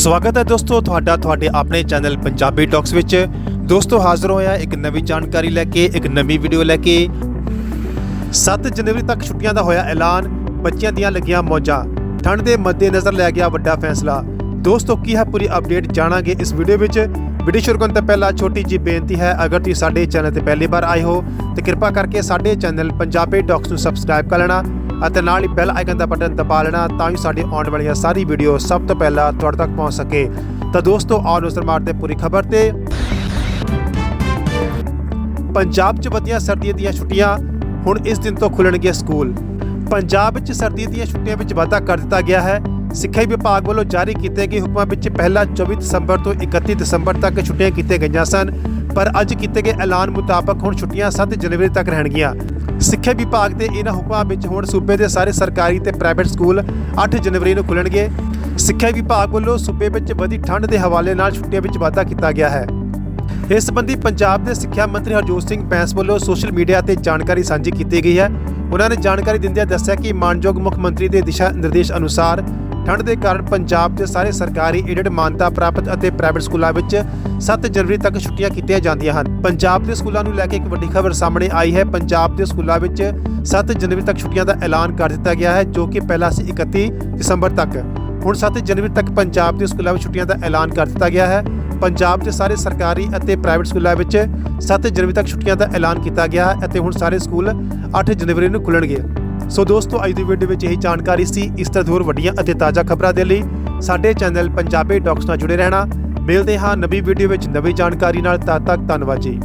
ਸਵਾਗਤ ਹੈ ਦੋਸਤੋ ਤੁਹਾਡਾ ਤੁਹਾਡੇ ਆਪਣੇ ਚੈਨਲ ਪੰਜਾਬੀ ਟਾਕਸ ਵਿੱਚ। ਦੋਸਤੋ ਹਾਜ਼ਰ ਹੋਇਆ ਇੱਕ ਨਵੀਂ ਜਾਣਕਾਰੀ ਲੈ ਕੇ, ਇੱਕ ਨਵੀਂ ਵੀਡੀਓ ਲੈ ਕੇ। 7 ਜਨਵਰੀ ਤੱਕ ਛੁੱਟੀਆਂ ਦਾ ਹੋਇਆ ਐਲਾਨ, ਬੱਚਿਆਂ ਦੀਆਂ ਲੱਗੀਆਂ ਮੌਜਾਂ। ਠੰਡ ਦੇ ਮੱਦੇਨਜ਼ਰ ਲਿਆ ਗਿਆ ਵੱਡਾ ਫੈਸਲਾ। ਦੋਸਤੋ ਕੀ ਹੈ ਪੂਰੀ ਅਪਡੇਟ ਜਾਣਾਂਗੇ ਇਸ ਵੀਡੀਓ ਵਿੱਚ। ਵੀਡੀਓ ਸ਼ੁਰੂ ਕਰਨ ਤੋਂ ਪਹਿਲਾਂ ਛੋਟੀ ਜੀ ਬੇਨਤੀ ਹੈ, ਅਗਰ ਤੁਸੀਂ ਸਾਡੇ ਚੈਨਲ ਤੇ ਪਹਿਲੀ ਵਾਰ ਆਏ ਹੋ, ਤੇ ਕਿਰਪਾ ਕਰਕੇ ਸਾਡੇ ਚੈਨਲ ਪੰਜਾਬੀ ਟਾਕਸ ਨੂੰ ਸਬਸਕ੍ਰਾਈਬ ਕਰ ਲੈਣਾ ਅਤੇ ਨਾਲ ਹੀ ਬੈਲ ਆਈਕਨ ਦਾ ਬਟਨ ਦਬਾ ਲੈਣਾ ਤਾਂ ਹੀ ਸਾਡੀ ਆਉਣ ਵਾਲੀਆਂ ਸਾਰੀ ਵੀਡੀਓ ਸਭ ਤੋਂ ਪਹਿਲਾਂ ਤੁਹਾਡੇ ਤੱਕ ਪਹੁੰਚ ਸਕੇ। ਤਾਂ ਦੋਸਤੋ, ਆਓ ਨਜ਼ਰ ਮਾਰਦੇ ਪੂਰੀ ਖਬਰ ਤੇ। ਪੰਜਾਬ 'ਚ ਵਧੀਆਂ ਸਰਦੀਆਂ ਦੀਆਂ ਛੁੱਟੀਆਂ ਹੁਣ ਇਸ ਦਿਨ ਤੋਂ ਖੁੱਲਣਗੇ ਸਕੂਲ। ਪੰਜਾਬ ਵਿੱਚ ਸਰਦੀ ਦੀਆਂ ਛੁੱਟੀਆਂ ਵਿੱਚ ਵਾਧਾ ਕਰ ਦਿੱਤਾ ਗਿਆ ਹੈ। ਸਿੱਖਿਆ ਵਿਭਾਗ ਵੱਲੋਂ ਜਾਰੀ ਕੀਤੇ ਗਏ ਹੁਕਮਾਂ ਵਿੱਚ ਪਹਿਲਾਂ 24 ਦਸੰਬਰ ਤੋਂ 31 ਦਸੰਬਰ ਤੱਕ ਛੁੱਟੀਆਂ ਕੀਤੀਆਂ ਗਈਆਂ ਸਨ, ਪਰ ਅੱਜ ਕੀਤੇ ਗਏ ਐਲਾਨ ਮੁਤਾਬਕ ਹੁਣ ਛੁੱਟੀਆਂ 7 ਜਨਵਰੀ ਤੱਕ ਰਹਿਣਗੀਆਂ। ਸਿੱਖਿਆ ਵਿਭਾਗ ਦੇ ਇਹਨਾਂ ਹੁਕਮਾਂ ਵਿੱਚ ਹੁਣ ਸੂਬੇ ਦੇ ਸਾਰੇ ਸਰਕਾਰੀ ਤੇ ਪ੍ਰਾਈਵੇਟ ਸਕੂਲ 8 ਜਨਵਰੀ ਨੂੰ ਖੁੱਲਣਗੇ। ਸਿੱਖਿਆ ਵਿਭਾਗ ਵੱਲੋਂ ਸੂਬੇ ਵਿੱਚ ਵਧੀ ਠੰਡ ਦੇ ਹਵਾਲੇ ਨਾਲ ਛੁੱਟੀਆਂ ਵਿੱਚ ਵਾਧਾ ਕੀਤਾ ਗਿਆ ਹੈ। ਇਸ ਸੰਬੰਧੀ ਪੰਜਾਬ ਦੇ ਸਿੱਖਿਆ ਮੰਤਰੀ ਹਰਜੋਤ ਸਿੰਘ ਬੈਂਸ ਵੱਲੋਂ ਸੋਸ਼ਲ ਮੀਡੀਆ ਤੇ ਜਾਣਕਾਰੀ ਸਾਂਝੀ ਕੀਤੀ ਗਈ ਹੈ। ਉਹਨਾਂ ਨੇ ਜਾਣਕਾਰੀ ਦਿੰਦਿਆਂ ਦੱਸਿਆ ਕਿ ਮਾਨਯੋਗ ਮੁੱਖ ਮੰਤਰੀ ਦੇ ਦਿਸ਼ਾ ਨਿਰਦੇਸ਼ ਅਨੁਸਾਰ ਠੰਡ ਦੇ ਕਾਰਨ ਪੰਜਾਬ ਦੇ ਸਾਰੇ ਸਰਕਾਰੀ ਏਡਡ ਮਾਨਤਾ ਪ੍ਰਾਪਤ ਅਤੇ ਪ੍ਰਾਈਵੇਟ ਸਕੂਲਾਂ ਵਿੱਚ 7 ਜਨਵਰੀ ਤੱਕ ਛੁੱਟੀਆਂ ਕੀਤੀਆਂ ਜਾਂਦੀਆਂ ਹਨ। ਪੰਜਾਬ ਦੇ ਸਕੂਲਾਂ ਨੂੰ ਲੈ ਕੇ ਇੱਕ ਵੱਡੀ ਖਬਰ ਸਾਹਮਣੇ ਆਈ ਹੈ। ਪੰਜਾਬ ਦੇ ਸਕੂਲਾਂ ਵਿੱਚ 7 ਜਨਵਰੀ ਤੱਕ ਛੁੱਟੀਆਂ ਦਾ ਐਲਾਨ ਕਰ ਦਿੱਤਾ ਗਿਆ ਹੈ, ਜੋ ਕਿ ਪਹਿਲਾਂ ਸੀ 31 ਦਸੰਬਰ ਤੱਕ। ਹੁਣ 7 ਜਨਵਰੀ ਤੱਕ ਪੰਜਾਬ ਦੇ ਸਕੂਲਾਂ ਵਿੱਚ ਛੁੱਟੀਆਂ ਦਾ ਐਲਾਨ ਕਰ ਦਿੱਤਾ ਗਿਆ ਹੈ। ਪੰਜਾਬ ਦੇ ਸਾਰੇ ਸਰਕਾਰੀ ਅਤੇ ਪ੍ਰਾਈਵੇਟ ਸਕੂਲਾਂ ਵਿੱਚ 7 ਜਨਵਰੀ ਤੱਕ ਛੁੱਟੀਆਂ ਦਾ ਐਲਾਨ ਕੀਤਾ ਗਿਆ ਹੈ ਅਤੇ ਹੁਣ ਸਾਰੇ ਸਕੂਲ 8 ਜਨਵਰੀ ਨੂੰ ਖੁੱਲਣਗੇ। ਸੋ ਦੋਸਤੋ, ਅੱਜ ਦੀ ਵੀਡੀਓ ਵਿੱਚ ਇਹੀ ਜਾਣਕਾਰੀ ਸੀ। ਇਸ ਤਰ੍ਹਾਂ ਹੋਰ ਵੱਡੀਆਂ ਅਤੇ ਤਾਜ਼ਾ ਖਬਰਾਂ ਦੇ ਲਈ ਸਾਡੇ ਚੈਨਲ ਪੰਜਾਬੀ ਟਾਕਸ ਨਾਲ ਜੁੜੇ ਰਹਿਣਾ। ਮਿਲਦੇ ਹਾਂ ਨਵੀਂ ਵੀਡੀਓ ਵਿੱਚ ਨਵੀਂ ਜਾਣਕਾਰੀ ਨਾਲ। ਤਦ ਤੱਕ ਧੰਨਵਾਦ ਜੀ।